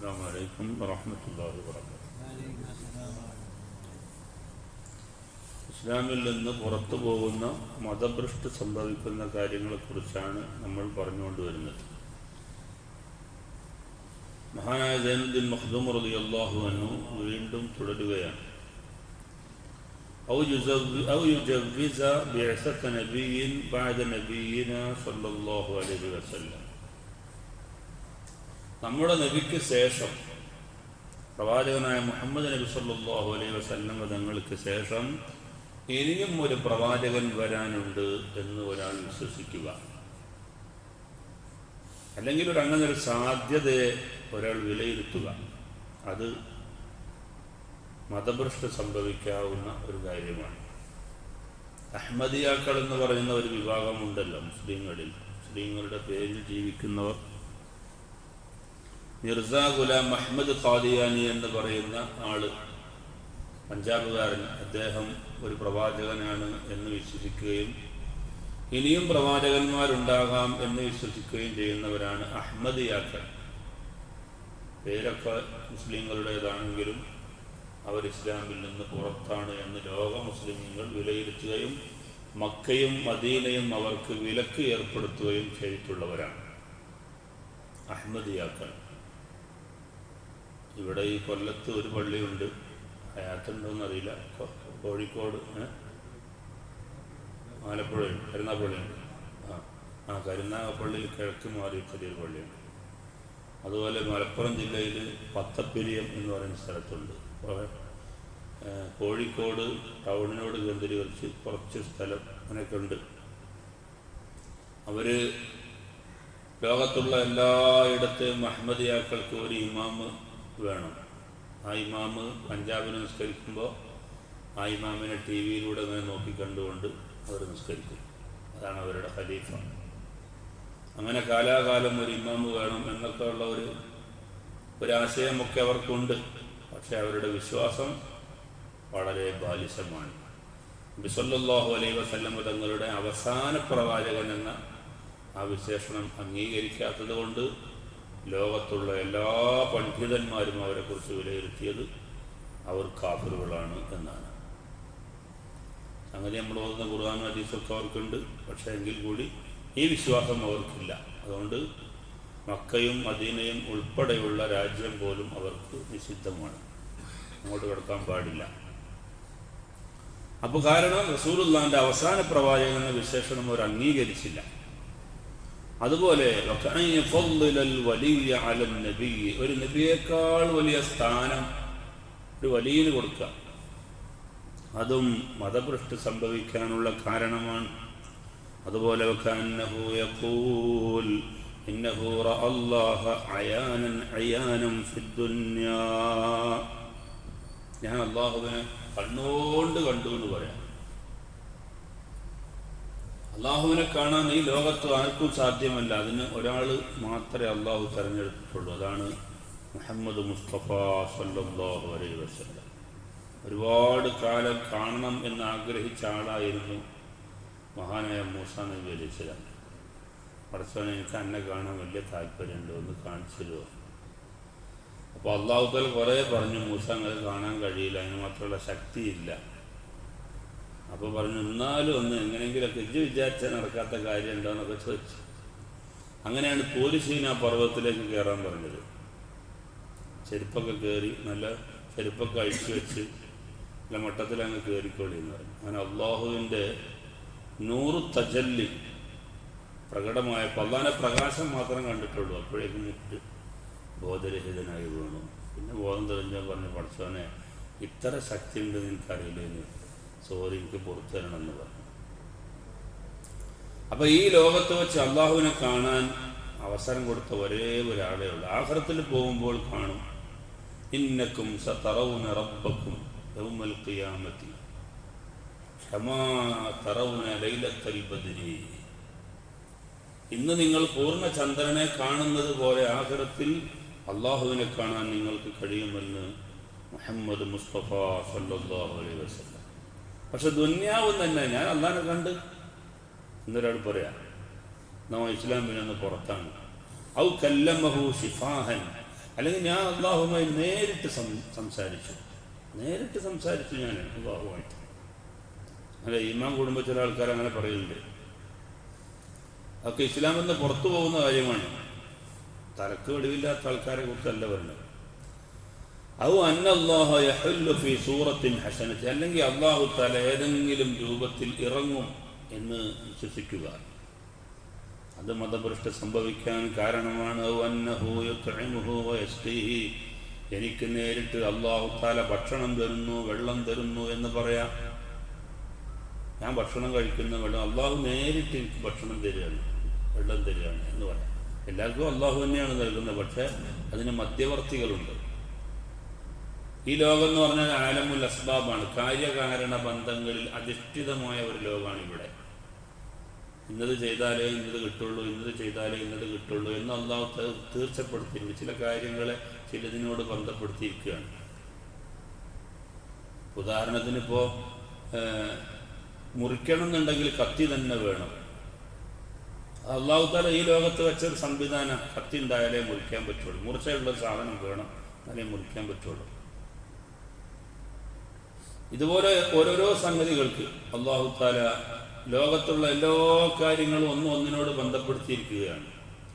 السلام عليكم ورحمة الله وبركاته ഇസ്ലാമിൽ നിന്ന് പുറത്തു പോകുന്ന മതഭ്രഷ്ട് സംഭവിക്കുന്ന കാര്യങ്ങളെക്കുറിച്ചാണ് നമ്മൾ പറഞ്ഞുകൊണ്ടുവരുന്നത് മഹാനായ ജൈനുദ്ദീൻ മഖ്ദൂം റളിയല്ലാഹു അൻഹു വീണ്ടും തുടരുകയാണ് أو يزو- أو يجوز بعثة نبي بعد نبينا صلى الله عليه وسلم നമ്മുടെ നബിക്ക് ശേഷം പ്രവാചകനായ മുഹമ്മദ് നബി സല്ലാഹു അലൈഹി വസല്ലം തങ്ങൾക്ക് ശേഷം ഇനിയും ഒരു പ്രവാചകൻ വരാനുണ്ട് എന്ന് ഒരാൾ വിശ്വസിക്കുക. അല്ലെങ്കിൽ ഒരു അങ്ങനെ ഒരു സാധ്യതയെ ഒരാൾ വിലയിരുത്തുക. അത് മതഭ്രഷ്ട സംഭവിക്കാവുന്ന ഒരു കാര്യമാണ്. അഹമ്മദിയാക്കൾ എന്ന് പറയുന്ന ഒരു വിഭാഗമുണ്ടല്ലോ മുസ്ലിങ്ങളിൽ മുസ്ലിങ്ങളുടെ പേരിൽ ജീവിക്കുന്നവർ. മിർസ ഗുലാം അഹമ്മദ് ഖാദിയാനി എന്ന് പറയുന്ന ആൾ പഞ്ചാബുകാരൻ. അദ്ദേഹം ഒരു പ്രവാചകനാണ് എന്ന് വിശ്വസിക്കുകയും ഇനിയും പ്രവാചകന്മാരുണ്ടാകാം എന്ന് വിശ്വസിക്കുകയും ചെയ്യുന്നവരാണ് അഹമ്മദ് യാത്ര പേരൊക്കെ മുസ്ലിങ്ങളുടേതാണെങ്കിലും അവർ ഇസ്ലാമിൽ നിന്ന് പുറത്താണ് എന്ന് ലോക മുസ്ലിങ്ങൾ വിലയിരുത്തുകയും മക്കയും മദീനയും അവർക്ക് വിലക്ക് ഏർപ്പെടുത്തുകയും ചെയ്തിട്ടുള്ളവരാണ് അഹമ്മദിയാക്കൾ ഇവിടെ ഈ കൊല്ലത്ത് ഒരു പള്ളിയുണ്ട്. അയാത്തുണ്ടോന്ന് അറിയില്ല കോഴിക്കോട്? ആലപ്പുഴയുണ്ട്. കരുനാഗപ്പള്ളിയുണ്ട്. ആ. ആ കരുനാഗപ്പള്ളിയിൽ കിഴക്ക് മാറി ചെറിയൊരു പള്ളിയുണ്ട്. അതുപോലെ മലപ്പുറം ജില്ലയിൽ പത്തപ്പിരിയം എന്ന് പറയുന്ന സ്ഥലത്തുണ്ട്. കോഴിക്കോട് ടൗണിനോട് കേന്ദ്രീകരിച്ച് കുറച്ച് സ്ഥലം അങ്ങനെയൊക്കെ ഉണ്ട് അവർ ലോകത്തുള്ള എല്ലായിടത്തെയും അഹമ്മദിയാക്കൾക്ക് ഒരു ഇമാമ് വേണം. ആ ഇമാമ് പഞ്ചാബിനെ നിസ്കരിക്കുമ്പോൾ ആ ഇമാമിനെ ടി വിയിലൂടെ അങ്ങനെ നോക്കി കണ്ടുകൊണ്ട് അവർ നിസ്കരിക്കും. അതാണ് അവരുടെ ഖലീഫ. അങ്ങനെ കാലാകാലം ഒരു ഇമാമ് വേണം എന്നൊക്കെ ഉള്ള ഒരു ഒരാശയമൊക്കെ അവർക്കുണ്ട്. പക്ഷെ അവരുടെ വിശ്വാസം വളരെ ബാലിശമാണ്. ബിസല്ലാഹു അലൈ വസല്ലം തങ്ങളുടെ അവസാന പ്രവാചകൻ എന്ന ആ വിശേഷണം അംഗീകരിക്കാത്തത് കൊണ്ട് ലോകത്തുള്ള എല്ലാ പണ്ഡിതന്മാരും അവരെക്കുറിച്ച് വിലയിരുത്തിയത് അവർ കാഫറുകളാണ് എന്നാണ്. അങ്ങനെ നമ്മൾ ഓർന്ന ഖുർആൻ ഹദീസൊക്കെ അവർക്കുണ്ട്. പക്ഷേ എങ്കിൽ കൂടി ഈ വിശ്വാസം അവർക്കില്ല. അതുകൊണ്ട് മക്കയും മദീനയും ഉൾപ്പെടെയുള്ള രാജ്യം പോലും അവർക്ക് നിഷിദ്ധമാണ്. അങ്ങോട്ട് കിടക്കാൻ പാടില്ല. അപ്പോൾ കാരണം റസൂലുള്ളാന്റെ അവസാന പ്രവാചകൻ എന്ന വിശേഷണം അവർ അംഗീകരിച്ചില്ല. അതുപോലെ ഒരു നബിയേക്കാൾ വലിയ സ്ഥാനം ഒരു വലിയന് കൊടുക്കുക. അതും മതഭ്രഷ്ട് സംഭവിക്കാനുള്ള കാരണമാണ്. അതുപോലെ ഞാൻ അള്ളാഹുവിനെ കണ്ണുകൊണ്ട് കണ്ടു എന്ന് പറയാം. അള്ളാഹുവിനെ കാണാൻ ഈ ലോകത്ത് ആർക്കും സാധ്യമല്ല. അതിന് ഒരാൾ മാത്രമേ അള്ളാഹു തെരഞ്ഞെടുത്തിട്ടുള്ളൂ. അതാണ് മുഹമ്മദ് മുസ്തഫ സല്ലല്ലാഹു അലൈഹി വസല്ലം. ഒരുപാട് കാലം കാണണം എന്ന് ആഗ്രഹിച്ച ആളായിരുന്നു മഹാനായ മൂസ നബി അലൈഹി സ്വലാം. എനിക്ക് എന്നെ കാണാൻ വലിയ താല്പര്യമുണ്ട്. ഒന്ന് കാണിച്ചു തരുമോ? അപ്പോൾ അള്ളാഹുത്തൽ കുറേ പറഞ്ഞു മൂസ അങ്ങനെ കാണാൻ കഴിയില്ല. അതിന് മാത്രമുള്ള ശക്തിയില്ല. അപ്പോൾ പറഞ്ഞു എന്നാലും ഒന്ന് എങ്ങനെയെങ്കിലൊക്കെ ഇജ്ജ് വിചാരിച്ചാൽ നടക്കാത്ത കാര്യം ഉണ്ടോയെന്നൊക്കെ ചോദിച്ചു. അങ്ങനെയാണ് പോലീസീന പർവതത്തിലേക്ക് കയറാൻ പറഞ്ഞത്. ചെരുപ്പൊക്കെ കയറി നല്ല ചെരുപ്പൊക്കെ അഴിച്ചു വെച്ച് നല്ല മട്ടത്തിൽ അങ്ങ് കയറിക്കോളി എന്ന് പറഞ്ഞു. അങ്ങനെ അള്ളാഹുവിന്റെ നൂറ് തജല്ലി പ്രകടമായ പല്ലാനെ പ്രകാശം മാത്രം കണ്ടിട്ടുള്ളൂ. അപ്പോഴേക്കും മുറ്റ് ബോധരഹിതനായി വീണു. പിന്നെ ബോധം തെളിഞ്ഞാൽ പറഞ്ഞു പഠിച്ചവനെ ഇത്ര ശക്തി ഉണ്ട് എനിക്കറിയില്ലെന്ന്. സോറി എനിക്ക് പുറത്തു തരണമെന്ന് പറഞ്ഞു. അപ്പൊ ഈ ലോകത്ത് വെച്ച് അള്ളാഹുവിനെ കാണാൻ അവസരം കൊടുത്ത ഒരേ ഒരാളേ ഉള്ളൂ. ആഹ്റത്തിൽ പോകുമ്പോൾ കാണും. ഇന്നക്കും സറവുന റബ്ബക്കും ഇന്ന് നിങ്ങൾ പൂർണ ചന്ദ്രനെ കാണുന്നത് പോലെ ആഹ്റത്തിൽ അള്ളാഹുവിനെ കാണാൻ നിങ്ങൾക്ക് കഴിയുമെന്ന് മുഹമ്മദ് മുസ്തഫ സല്ലാ അലൈഹി വസല്ലം. പക്ഷെ ദുന്യാവും തന്നെ. ഞാൻ അള്ളാനെ കണ്ട് എന്നൊരാൾ പറയാ നമ്മ ഇസ്ലാമിനൊന്ന് പുറത്താണ്. ഔ കല്ലമഹു ഷിഫാഹൻ അല്ലെങ്കിൽ ഞാൻ അള്ളാഹുമായി നേരിട്ട് സംസാരിച്ചു. നേരിട്ട് സംസാരിച്ചു ഞാൻ അള്ളാഹുമായിട്ട് അല്ല ഇമാം കുടുംബത്തിലെ ആൾക്കാർ അങ്ങനെ പറയുന്നുണ്ട്. അതൊക്കെ ഇസ്ലാമിൽ നിന്ന് പുറത്തു പോകുന്ന കാര്യമാണ്. തലക്ക് വെടിവില്ലാത്ത ആൾക്കാരെ കുറിച്ചല്ല പറയുന്നത് ഔ അന്നല്ലാഹ യഹുല്ലു സൂറത്തിൻ ഹസനത്തി. അല്ലെങ്കിൽ അള്ളാഹു തല ഏതെങ്കിലും രൂപത്തിൽ ഇറങ്ങും എന്ന് വിശ്വസിക്കുക. അത് മതഭ്രഷ്ട സംഭവിക്കാൻ കാരണമാണ്. എനിക്ക് നേരിട്ട് അള്ളാഹു താല ഭക്ഷണം തരുന്നു വെള്ളം തരുന്നു എന്ന് പറയാം. ഞാൻ ഭക്ഷണം കഴിക്കുന്ന വെള്ളം അള്ളാഹു നേരിട്ട് എനിക്ക് ഭക്ഷണം തരികയാണ് വെള്ളം തരികയാണ് എന്ന് പറയാം. എല്ലാവർക്കും അള്ളാഹു തന്നെയാണ് നൽകുന്നത്. പക്ഷേ അതിന് മധ്യവർത്തികളുണ്ട്. ഈ ലോകം എന്ന് പറഞ്ഞാൽ ആലമുൽ അസ്ബാബാണ്. കാര്യകാരണ ബന്ധങ്ങളിൽ അധിഷ്ഠിതമായ ഒരു ലോകമാണ് ഇവിടെ. ഇന്നത് ചെയ്താലേ ഇന്നത് കിട്ടുള്ളൂ ഇന്നത് ചെയ്താലേ ഇന്നത് കിട്ടുള്ളൂ എന്ന് അള്ളാഹു തീർച്ചപ്പെടുത്തിയിട്ടുണ്ട്. ചില കാര്യങ്ങളെ ചിലതിനോട് ബന്ധപ്പെടുത്തിയിരിക്കുകയാണ്. ഉദാഹരണത്തിന് ഇപ്പോൾ മുറിക്കണം എന്നുണ്ടെങ്കിൽ കത്തി തന്നെ വേണം. അള്ളാഹു താല ഈ ലോകത്ത് വെച്ചൊരു സംവിധാനം കത്തി ഉണ്ടായാലേ മുറിക്കാൻ പറ്റുള്ളൂ. മുറിച്ചുള്ള സാധനം വേണം എന്നാലേ മുറിക്കാൻ പറ്റുള്ളൂ. ഇതുപോലെ ഓരോരോ സംഗതികൾക്ക് അള്ളാഹു താല ലോകത്തുള്ള എല്ലാ കാര്യങ്ങളും ഒന്നും ഒന്നിനോട് ബന്ധപ്പെടുത്തിയിരിക്കുകയാണ്.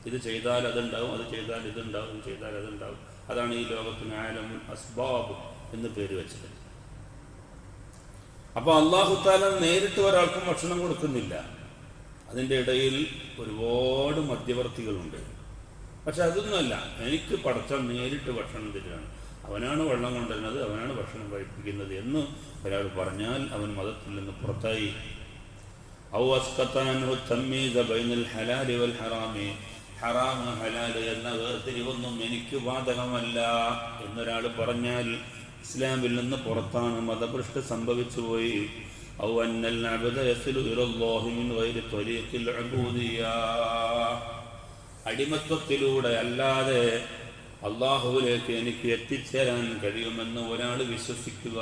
ഇത് ചെയ്താൽ അതുണ്ടാവും അത് ചെയ്താൽ ഇതുണ്ടാവും ചെയ്താൽ അതുണ്ടാവും. അതാണ് ഈ ലോകത്തിന് ആലമുൻ അസ്ബാബ് എന്ന് പേര് വെച്ചത്. അപ്പോൾ അള്ളാഹു താല നേരിട്ട് ഒരാൾക്കും ഭക്ഷണം കൊടുക്കുന്നില്ല. അതിന്റെ ഇടയിൽ ഒരുപാട് മധ്യവർത്തികളുണ്ട്. പക്ഷെ അതൊന്നുമല്ല എനിക്ക് പടച്ച നേരിട്ട് ഭക്ഷണം തരികയാണ് അവനാണ് വെള്ളം കൊണ്ടുവരുന്നത് അവനാണ് ഭക്ഷണം കഴിപ്പിക്കുന്നത് എന്ന് ഒരാൾ പറഞ്ഞാൽ അവൻ മതത്തിൽ നിന്ന് പുറത്തായി. ഹറാമി. ഹലാൽ എന്ന വേർതിരിവൊന്നും എനിക്ക് ബാധകമല്ല എന്നൊരാൾ പറഞ്ഞാൽ ഇസ്ലാമിൽ നിന്ന് പുറത്താണ് മതഭ്രഷ്ട് സംഭവിച്ചു പോയി. അടിമത്വത്തിലൂടെ അല്ലാതെ അള്ളാഹുവിലേക്ക് എനിക്ക് എത്തിച്ചേരാൻ കഴിയുമെന്ന് ഒരാൾ വിശ്വസിക്കുക.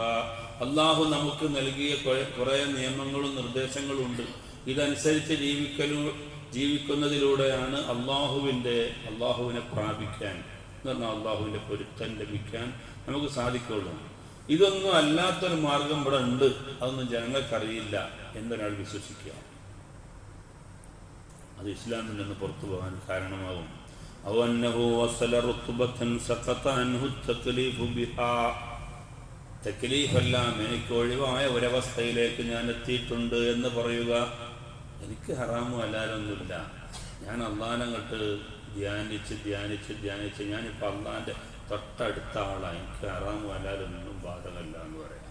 അള്ളാഹു നമുക്ക് നൽകിയ കുറെ- നിയമങ്ങളും നിർദ്ദേശങ്ങളും ഉണ്ട് ഇതനുസരിച്ച് ജീവിക്കലു ജീവിക്കുന്നതിലൂടെയാണ് അള്ളാഹുവിന്റെ അള്ളാഹുവിനെ പ്രാപിക്കാൻ എന്ന് പറഞ്ഞാൽ അള്ളാഹുവിന്റെ പൊരുത്തം ലഭിക്കാൻ നമുക്ക് സാധിക്കുള്ളൂ ഇതൊന്നും അല്ലാത്തൊരു മാർഗം ഇവിടെ ഉണ്ട്. അതൊന്നും ജനങ്ങൾക്കറിയില്ല എന്നൊരാൾ വിശ്വസിക്കുക. അത് ഇസ്ലാമിൽ നിന്ന് പുറത്തു പോകാൻ കാരണമാകും. أو أنه وصل رتبة سقط عنه التكليف بها തക്ലീഫെല്ലാം എനിക്ക് ഒഴിവായ ഒരവസ്ഥയിലേക്ക് ഞാൻ എത്തിയിട്ടുണ്ട് എന്ന് പറയുക എനിക്ക് ഹറാമും ഹലാലൊന്നുമില്ല ഞാൻ അള്ളാനങ്ങട്ട് ധ്യാനിച്ച് ധ്യാനിച്ച് ധ്യാനിച്ച് ഞാനിപ്പോൾ അള്ളാൻ്റെ തൊട്ടടുത്ത ആളാണ് എനിക്ക് ഹറാമും ഹലാലൊന്നും ബാധകമല്ല എന്ന് പറയാം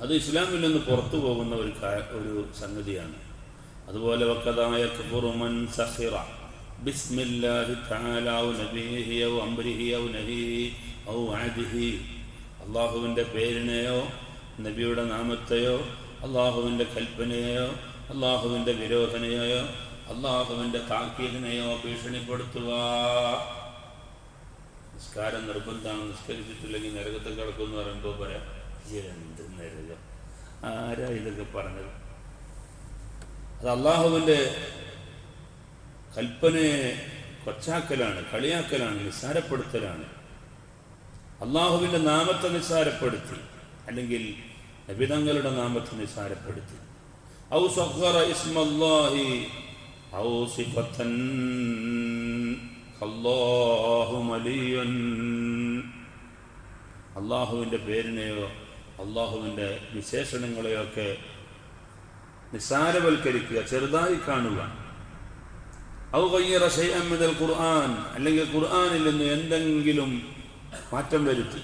അത് ഇസ്ലാമിൽ നിന്ന് പുറത്തു പോകുന്ന ഒരു കാ- ഒരു സംഗതിയാണ് അതുപോലെ അദിഹി. അള്ളാഹുവിന്റെ പേരിനെയോ നബിയുടെ നാമത്തെയോ അള്ളാഹുവിന്റെ കൽപ്പനയെയോ അള്ളാഹുവിന്റെ വിരോധനയെയോ അള്ളാഹുവിന്റെ താക്കീതിനെയോ ഭീഷണിപ്പെടുത്തുക നിസ്കാരം നിർബന്ധമാണ് നിസ്കരിച്ചിട്ടില്ലെങ്കിൽ നരകത്തിൽ കിടക്കുമെന്ന് പറയുമ്പോൾ പറയാം എന്ത് നരകം? ആരാ ഇതൊക്കെ പറഞ്ഞത്? അത് അള്ളാഹുവിന്റെ കൽപ്പനയെ കൊച്ചാക്കലാണ് കളിയാക്കലാണ് നിസ്സാരപ്പെടുത്തലാണ്. അള്ളാഹുവിന്റെ നാമത്തെ നിസ്സാരപ്പെടുത്തി അല്ലെങ്കിൽ നബിതങ്ങളുടെ നാമത്തെ നിസ്സാരപ്പെടുത്തി. ഔ ഇസ്മല്ലാഹി ഔ സിഫത്തൻ അള്ളാഹുവിന്റെ പേരിനെയോ അള്ളാഹുവിന്റെ വിശേഷണങ്ങളെയോ ഒക്കെ നിസാരവൽക്കരിക്കുക ചെറുതായി കാണുക. ഔ കയ്യറ ഷൈഅമ്മിതൽ ഖുർആൻ അല്ലെങ്കിൽ ഖുർആനിൽ നിന്ന് എന്തെങ്കിലും മാറ്റം വരുത്തി.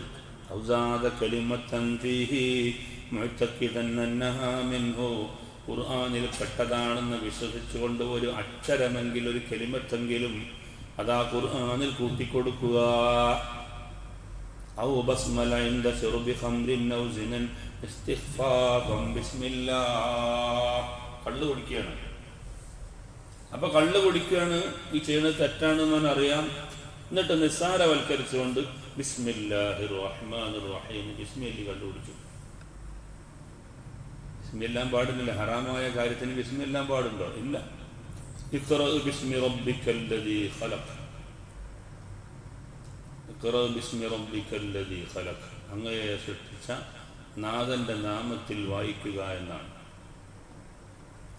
ഔസാദ ഫീഹി മിൻഹു. പെട്ടതാണെന്ന് വിശ്വസിച്ചുകൊണ്ട് ഒരു അക്ഷരമെങ്കിൽ ഒരു കെലിമത്തെങ്കിലും അതാ ഖുർആനിൽ കൂട്ടിക്കൊടുക്കുക. ഔ കള്ളു കുടിക്കുകയാണ്. അപ്പൊ കള്ളു കുടിക്കുകയാണ്. ഈ ചെയ്യുന്നത് തെറ്റാണെന്ന് ഞാൻ അറിയാം. എന്നിട്ട് നിസ്സാരവൽക്കരിച്ചുകൊണ്ട് ബിസ്മില്ലാഹി റഹീം കള്ളു കുടിച്ചു. ബിസ്മില്ലാം പാടുന്നില്ല ഹറാമായ കാര്യത്തിന് ബിസ്മില്ലാം പാടുണ്ടോ? ഇല്ല. ബിസ്മി റബ്ബിക്കല്ലദീ ബിസ്മി റബ്ബിക്കല്ലദീ അങ്ങയെ സൃഷ്ടിച്ച നാഥന്റെ നാമത്തിൽ വായിക്കുക എന്നാണ്.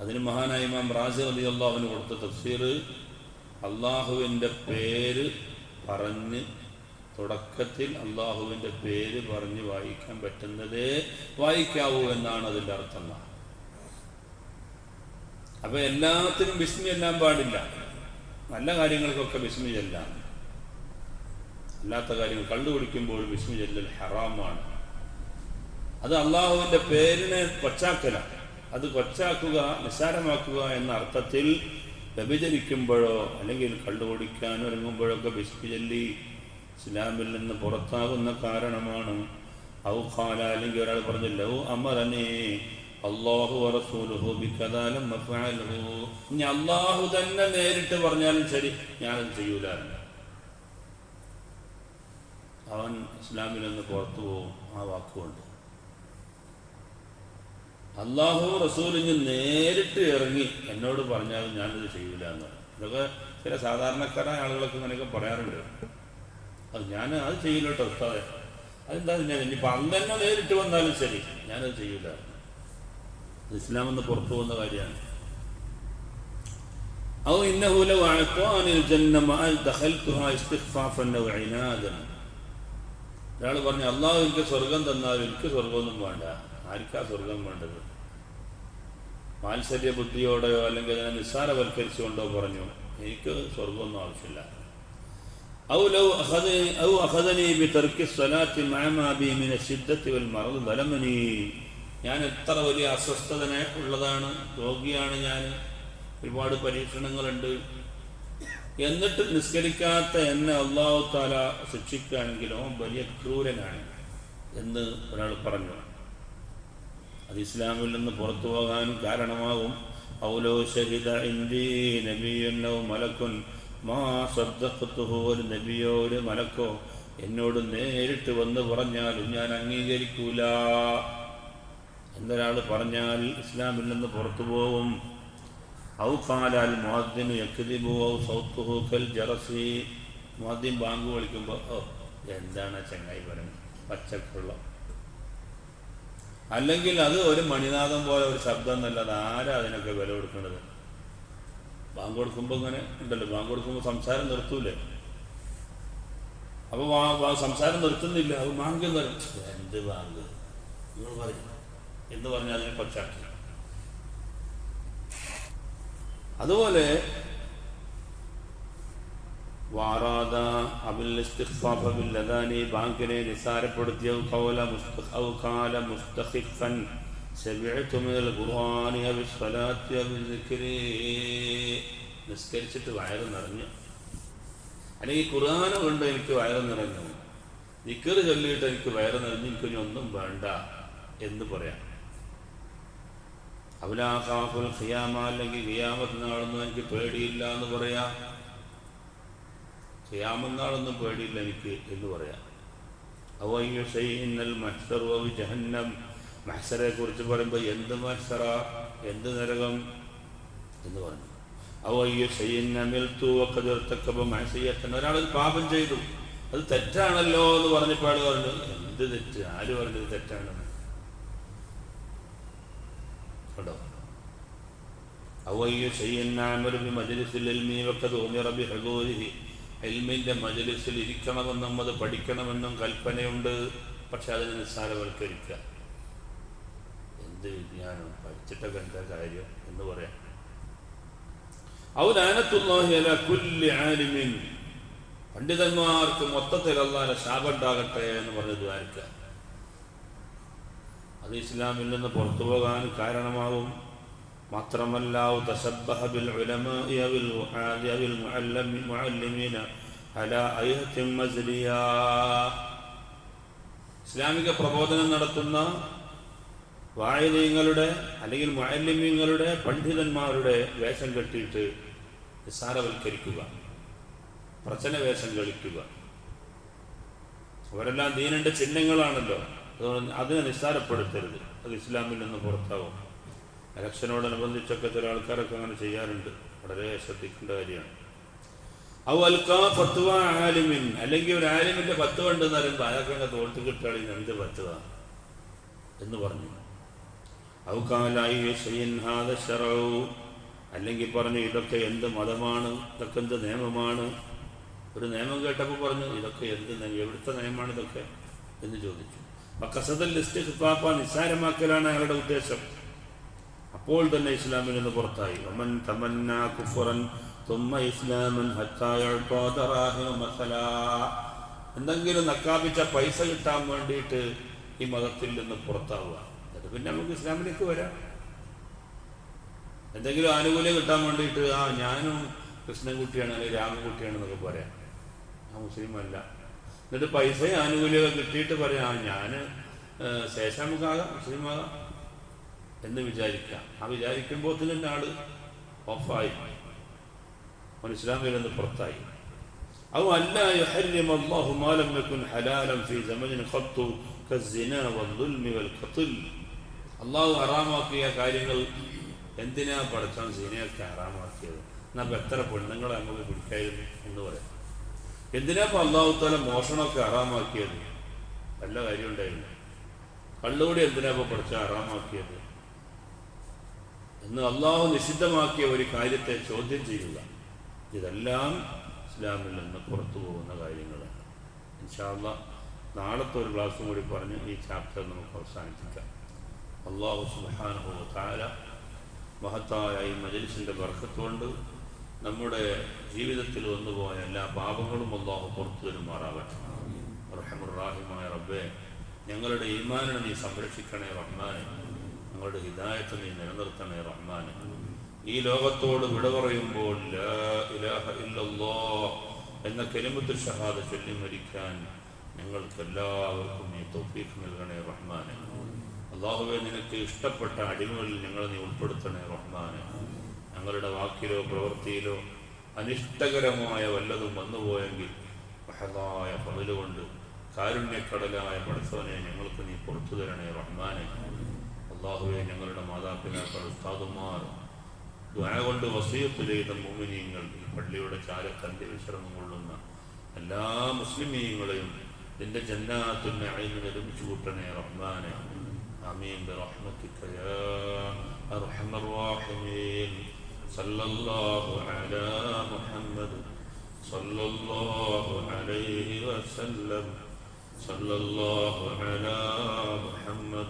അതിന് മഹാനായ ഇമാം റാസി അലി അള്ളാഹുവിന് കൊടുത്ത തഫ്സീർ അള്ളാഹുവിന്റെ പേര് പറഞ്ഞ് തുടക്കത്തിൽ അള്ളാഹുവിന്റെ പേര് പറഞ്ഞ് വായിക്കാൻ പറ്റുന്നതേ വായിക്കാവൂ എന്നാണ് അതിന്റെ അർത്ഥം. അപ്പൊ എല്ലാത്തിനും ബിസ്മി എല്ലാം പാടില്ല. നല്ല കാര്യങ്ങൾക്കൊക്കെ ബിസ്മി ചെല്ലാം. അല്ലാത്ത കാര്യങ്ങൾ കണ്ടുപിടിക്കുമ്പോൾ ബിസ്മി ചെല്ലൽ ഹറാമാണ്. അത് അള്ളാഹുവിന്റെ പേരിനെ കൊച്ചാക്കലാണ് അത് കൊച്ചാക്കുക നിസ്സാരമാക്കുക എന്ന അർത്ഥത്തിൽ വ്യഭിചരിക്കുമ്പോഴോ അല്ലെങ്കിൽ കണ്ടുപിടിക്കാൻ ഒരുങ്ങുമ്പോഴൊക്കെ ബിസ്മി ചൊല്ലി ഇസ്ലാമിൽ നിന്ന് പുറത്താകുന്ന കാരണമാണ്. ഔഖാല അല്ലെങ്കിൽ ഒരാൾ പറഞ്ഞു ലൗ അള്ളാഹു ഇനി അള്ളാഹു തന്നെ നേരിട്ട് പറഞ്ഞാലും ശരി ഞാനത് ചെയ്യൂല അവൻ ഇസ്ലാമിൽ നിന്ന് പുറത്തു പോകും ആ വാക്കുകൊണ്ട്. അള്ളാഹു റസൂലിന് നേരിട്ട് ഇറങ്ങി എന്നോട് പറഞ്ഞാലും ഞാനത് ചെയ്യൂല എന്ന് പറയും ഇതൊക്കെ ചില സാധാരണക്കാരായ ആളുകളൊക്കെ ഇങ്ങനെയൊക്കെ പറയാറുണ്ട് അത് ഞാൻ അത് ചെയ്യില്ല കേട്ടോ ഉസ്താദെ അതെന്താ ഞാൻ ഇനിയിപ്പോൾ അന്ന് തന്നെ നേരിട്ട് വന്നാലും ശരി ഞാനത് ചെയ്യൂല അത് ഇസ്ലാം എന്ന് പുറത്തു പോകുന്ന കാര്യമാണ് أو إنه لو أعطاني الجنة ما دخلتها استخفافا أو عنادا ഒരാൾ പറഞ്ഞു അള്ളാഹു എനിക്ക് സ്വർഗം തന്നാലും എനിക്ക് സ്വർഗമൊന്നും വേണ്ട ആർക്കാ സ്വർഗം വേണ്ടത് മാത്സര്യ ബുദ്ധിയോടെയോ അല്ലെങ്കിൽ അതിനെ നിസ്സാരവൽക്കരിച്ചുകൊണ്ടോ പറഞ്ഞു എനിക്ക് സ്വർഗമൊന്നും ആവശ്യമില്ല أو لو أخذني أو أخذني بترك الصلاة مع ما بي من الشدة والمرض ظلمني ഞാൻ എത്ര വലിയ അസ്വസ്ഥതനെ ഉള്ളതാണ് രോഗിയാണ് ഞാൻ ഒരുപാട് പരീക്ഷണങ്ങളുണ്ട് എന്നിട്ട് നിസ്കരിക്കാത്ത എന്നെ അള്ളാഹു താല ശിക്ഷിക്കുകയാണെങ്കിലോ വലിയ ക്രൂരനാണ് എന്ന് ഒരാൾ പറഞ്ഞു അത് ഇസ്ലാമിൽ നിന്ന് പുറത്തു പോകാൻ കാരണമാകും. ഔലോ ഷഹിദ ഇന്ദി നബിയോ മലക്കുൻ. മാ സദ്ദഖത്തുഹു ഒരു നബിയോ ഒരു മലക്കോ. എന്നോട് നേരിട്ട് വന്ന് പറഞ്ഞാലും ഞാൻ അംഗീകരിക്കൂല. എന്തൊരാൾ പറഞ്ഞാൽ ഇസ്ലാമിൽ നിന്ന് പുറത്തു പോകും ഔ കാലാൽ മുഹദ്ദിന് യക്തിബു ഔ സൗത്തുഹു കൽ ജറസി. മുഹദ്ദിൻ ബാങ്ക് വിളിക്കുമ്പോൾ ഓ എന്താണ് ചങ്ങായി പറയുന്നത് പച്ചക്കുള്ള അല്ലെങ്കിൽ അത് ഒരു മണിനാഥം പോലെ ഒരു ശബ്ദം എന്നല്ലാതെ ആരാ അതിനൊക്കെ വില കൊടുക്കേണ്ടത്? ബാങ്ക് കൊടുക്കുമ്പോൾ ഇങ്ങനെ ഉണ്ടല്ലോ. ബാങ്ക് കൊടുക്കുമ്പോൾ സംസാരം നിർത്തൂലേ? അപ്പോൾ സംസാരം നിർത്തുന്നില്ല. അത് ബാങ്ക് എന്ന് പറയും. എന്ത് ബാങ്ക്? നിങ്ങൾ പറയും. എന്ന് പറഞ്ഞാൽ അതിനെ കൊച്ചാക്കി. അതുപോലെ വാറാദ അബിൽ ഇസ്തിഖ്ഫാഫ ബിൽ അദാനി ബാങ്കിനെ നിസാരപ്പെടുത്തിയ ഖൗല മുസ്തഖ് ഔ ഖാല മുസ്തഖിഫൻ സമിഅതു من സ്വലാത്തി അബി സിക്രി നിസ്കരിച്ചിട്ട് വയറ് നിറഞ്ഞു. അല്ലെങ്കിൽ ഖുർആന കൊണ്ട് എനിക്ക് വയറ് നിറഞ്ഞു. നിക്കർ ചൊല്ലിയിട്ട് എനിക്ക് വയറ് നിറഞ്ഞു. എനിക്കിനി ഒന്നും വേണ്ട എന്ന് പറയാം. അവലാഖാഫുൽ ഖിയാമ അല്ലെങ്കിൽ ഖിയാമത്ത് നാളൊന്നും എനിക്ക് പേടിയില്ല എന്ന് പറയാം. ഖിയാമത്ത് നാളൊന്നും പേടിയില്ല എനിക്ക് എന്ന് പറയാം. അവയ്യുസൈനൽ മഹ്സർ ജഹന്നം മഹ്സറെ കുറിച്ച് പറയുമ്പോൾ എന്ത് മഹ്സറ? എന്ത് നരകം? എന്ന് പറഞ്ഞു. അവയ്യുസൈനമിൽത്തുവക്കതിർത്തക്കപ്പം ഒരാൾ പാപം ചെയ്തു. അത് തെറ്റാണല്ലോ എന്ന് പറഞ്ഞപ്പോൾ പറഞ്ഞു എന്ത് തെറ്റ്? ആര് പറഞ്ഞത് തെറ്റാണ്? കേട്ടോ അവയ്യ ചെയ്യുന്നാമൊരു മജലിസിൽ എൽമിയൊക്കെ തോന്നിയറബി ഹഗോരി എൽമിന്റെ മജലിസിൽ ഇരിക്കണമെന്നും അത് പഠിക്കണമെന്നും കൽപ്പനയുണ്ട്. പക്ഷെ അതിനെ നിസ്സാരവൽക്കരിക്കുക. എന്ത് വിജ്ഞാനം? പഠിച്ചിട്ടൊക്കെ എന്താ കാര്യം എന്ന് പറയാം. പണ്ഡിതന്മാർക്ക് മൊത്തത്തിൽ അല്ലാതെ ശാപുണ്ടാകട്ടെ എന്ന് പറഞ്ഞ് ദ്വാരിക്കുക. അത് ഇസ്ലാമിൽ നിന്ന് പുറത്തു പോകാൻ കാരണമാകും മാത്രമല്ല അവിൽ മുആദി അവിൽ മുഅല്ലമി മുഅല്ലിമീന അലാ അയ്ഹത്തിൻ മസ്ലിയ ഇസ്ലാമിക പ്രബോധനം നടത്തുന്ന വായനീയങ്ങളുടെ അല്ലെങ്കിൽ മുഅല്ലിമീങ്ങളുടെ പണ്ഡിതന്മാരുടെ വേഷം കെട്ടിയിട്ട് നിസ്സാരവൽക്കരിക്കുക പ്രചന വേഷം കളിക്കുക അവരെല്ലാം ദീനന്റെ ചിഹ്നങ്ങളാണല്ലോ. അതുകൊണ്ട് അതിനെ നിസ്സാരപ്പെടുത്തരുത്. അത് ഇസ്ലാമിൽ നിന്ന് പുറത്താവും. ഇലക്ഷനോടനുബന്ധിച്ചൊക്കെ ചില ആൾക്കാരൊക്കെ അങ്ങനെ ചെയ്യാറുണ്ട്. വളരെ ശ്രദ്ധിക്കേണ്ട കാര്യമാണ്. അവൽക്കാ ഫത്വ ആലിമിൻ. അല്ലെങ്കിൽ ഒരു ആലിമിന്റെ പത്ത് ഉണ്ടെന്ന് പറയുമ്പോൾ അയാൾക്ക് അങ്ങ് തോൽത്ത് കിട്ടുകയാണെങ്കിൽ എന്ത് പത്തുക എന്ന് പറഞ്ഞു. ഔക്കാലായി അല്ലെങ്കിൽ പറഞ്ഞു ഇതൊക്കെ എന്ത് മതമാണ്? ഇതൊക്കെ എന്ത് നിയമമാണ്? ഒരു നിയമം കേട്ടപ്പോൾ പറഞ്ഞു ഇതൊക്കെ എന്ത് എവിടുത്തെ നിയമമാണ് ഇതൊക്കെ എന്ന് ചോദിച്ചു. കസദൽ ലിസ്റ്റ് ഖിത്താപ്പ നിസ്സാരമാക്കലാണ് അയാളുടെ ഉദ്ദേശം. അപ്പോൾ തന്നെ ഇസ്ലാമിൽ നിന്ന് പുറത്തായി. ഒമൻ തമന്ന കുഫറൻ തുമ്മ ഇസ്ലാമൻ. എന്തെങ്കിലും നക്കാപ്പിച്ച പൈസ കിട്ടാൻ വേണ്ടിയിട്ട് ഈ മതത്തിൽ നിന്ന് പുറത്താവുക. അത് പിന്നെ നമുക്ക് ഇസ്ലാമിലേക്ക് വരാം. എന്തെങ്കിലും ആനുകൂല്യം കിട്ടാൻ വേണ്ടിയിട്ട് ആ ഞാനും കൃഷ്ണൻകുട്ടിയാണ് അല്ലെങ്കിൽ രാമൻകുട്ടിയാണ് എന്നൊക്കെ പറയാം. ആ മുസ്ലിം അല്ല. എന്നിട്ട് പൈസയും ആനുകൂല്യമൊക്കെ കിട്ടിയിട്ട് പറയാം ആ ഞാൻ ശേഷാമുഖാകാം മുസ്ലിമാകാം. എന്ന് വിചാരിക്കാം ആ വിചാരിക്കുമ്പോൾ തന്നെ ആള് ഓഫായി അവൻ ഇസ്ലാമിൽ നിന്ന് പുറത്തായി أو أن لا يحرم الله ما لم يكن حلالا في زمن خط كالزنا والظلم والقتل അള്ളാഹു ഹറാമാക്കിയ കാര്യങ്ങൾ എന്തിനാ പഠിച്ചാൻ സീനയൊക്കെ ഹറാമാക്കിയത് എന്നാ ഇപ്പൊ എത്ര പെണ്ണുങ്ങളെ നമുക്ക് പിടിക്കായിരുന്നു എന്ന് പറയാം എന്തിനാ ഇപ്പൊ അള്ളാഹു താല മോഷണമൊക്കെ ഹറാമാക്കിയത് വല്ല കാര്യം ഉണ്ടായിരുന്നു കള്ളുകൂടി എന്തിനാ ഇപ്പൊ പഠിച്ച ഹറാമാക്കിയത് എന്ന് അള്ളാഹു നിഷിദ്ധമാക്കിയ ഒരു കാര്യത്തെ ചോദ്യം ചെയ്യുക. ഇതെല്ലാം ഇസ്ലാമിൽ നിന്ന് പുറത്തു പോകുന്ന കാര്യങ്ങളാണ്. ഇൻഷാല്ല നാളത്തെ ഒരു ക്ലാസ്സും കൂടി പറഞ്ഞ് ഈ ചാപ്റ്റർ നമുക്ക് അവസാനിപ്പിക്കാം. അള്ളാഹു സുബാനഹു താര മഹത്തായ ഈ മജലിസിന്റെ ബർക്കത്തുകൊണ്ട് നമ്മുടെ ജീവിതത്തിൽ വന്നുപോയ എല്ലാ പാപങ്ങളും അള്ളാഹു പുറത്തു തരുമാറാവട്ടെ റഹമുറാഹിമായ റബ്ബെ ഞങ്ങളുടെ ഈമാനെ നീ സംരക്ഷിക്കണേ റഹ്മാനെ. ഞങ്ങളുടെ ഹിദായത്ത് നീ നിലനിർത്തണേ റഹ്മാന്. ഈ ലോകത്തോട് വിട പറയുമ്പോൾ എന്ന കെലിമത്തുൽ ഷഹാദ ചൊല്ലി മരിക്കാൻ നിങ്ങൾക്ക് എല്ലാവർക്കും നീ തൗഫീഖ് നൽകണേ റഹ്മാന്. അള്ളാഹുവെ നിനക്ക് ഇഷ്ടപ്പെട്ട അടിമകളിൽ ഞങ്ങളെ നീ ഉൾപ്പെടുത്തണേ റഹ്മാന്. ഞങ്ങളുടെ വാക്കിലോ പ്രവൃത്തിയിലോ അനിഷ്ടകരമായ വല്ലതും വന്നുപോയെങ്കിൽ മഹതായ പതിലുകൊണ്ട് കാരുണ്യക്കടലായ പഠിച്ചവനെ ഞങ്ങൾക്ക് നീ പുറത്തു തരണേ റഹ്മാനെ. അള്ളാഹുവെ ഞങ്ങളുടെ മാതാപിതാക്കൾ ഉസ്താദുമാർ ദ്വാര കൊണ്ട് വസീയത്ത് ചെയ്ത മോമിനീങ്ങൾ ഈ പള്ളിയുടെ ചാരക്കന്റെ വിശ്രമം കൊള്ളുന്ന എല്ലാ മുസ്ലിമീങ്ങളെയും നിന്റെ ജന്നാത്തിന് അഴിഞ്ഞ് നിർമ്മിച്ചു കൂട്ടണേ റഹ്മാനെ آمين برحمتك يا أرحم الراحمين صلى الله على محمد صلى الله عليه وسلم صلى الله على محمد